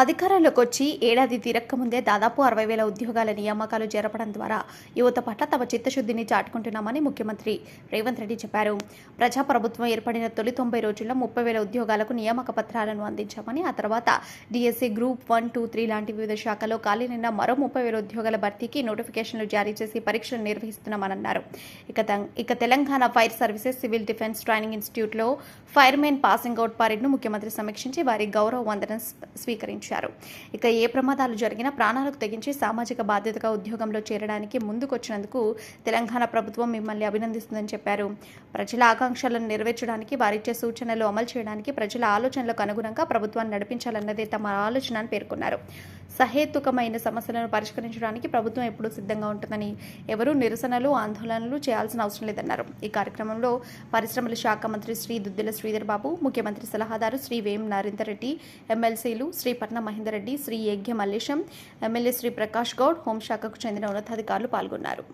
అధికారంలోకి వచ్చి ఏడాది తీరక్క ముందే దాదాపు అరవై వేల ఉద్యోగాల నియామకాలు జరపడం ద్వారా యువత పట్ల తమ చిత్తశుద్ధిని చాటుకుంటున్నామని ముఖ్యమంత్రి రేవంత్ రెడ్డి చెప్పారు. ప్రజాప్రభుత్వం ఏర్పడిన తొలి తొంభై రోజుల్లో ముప్పై వేల ఉద్యోగాలకు నియామక పత్రాలను అందించామని ఆ తర్వాత DSC group one two three లాంటి వివిధ శాఖల్లో ఖాళీనైన మరో ముప్పై వేల ఉద్యోగాల భర్తీకి నోటిఫికేషన్లు జారీ చేసి పరీక్షలు నిర్వహిస్తున్నామన్నారు ఇక ఇక Telangana fire services civil defence training ఇన్స్టిట్యూట్లో ఫైర్మెన్ పాసింగ్ అవుట్ పరేడ్ను ముఖ్యమంత్రి సమీక్షించి వారి గౌరవ వందనం స్వీకరించారు. స్వీకరించారు ఇక ఏ ప్రమాదాలు జరిగినా ప్రాణాలకు తెగించి సామాజిక బాధ్యతగా ఉద్యోగంలో చేరడానికి ముందుకొచ్చినందుకు తెలంగాణ ప్రభుత్వం మిమ్మల్ని అభినందిస్తుందని చెప్పారు. ప్రజల ఆకాంక్షలను నెరవేర్చడానికి వారిచ్చే సూచనలు అమలు చేయడానికి ప్రజల ఆలోచనలకు అనుగుణంగా ప్రభుత్వాన్ని నడిపించాలన్నదే తమ ఆలోచన అని పేర్కొన్నారు. సహేతుకమైన సమస్యలను పరిష్కరించడానికి ప్రభుత్వం ఎప్పుడూ సిద్ధంగా ఉంటుందని ఎవరూ నిరసనలు ఆందోళనలు చేయాల్సిన అవసరం లేదన్నారు. ఈ కార్యక్రమంలో పరిశ్రమల శాఖ మంత్రి శ్రీ దుద్దిల శ్రీధర్ బాబు ముఖ్యమంత్రి సలహాదారు శ్రీ వేం నరేందర్ రెడ్డి ఎమ్మెల్సీలు శ్రీ పట్నం మహేందర్ రెడ్డి శ్రీ యజ్ఞ మల్లేశం ఎమ్మెల్యే శ్రీ ప్రకాష్ గౌడ్ హోంశాఖకు చెందిన ఉన్నతాధికారులు పాల్గొన్నారు.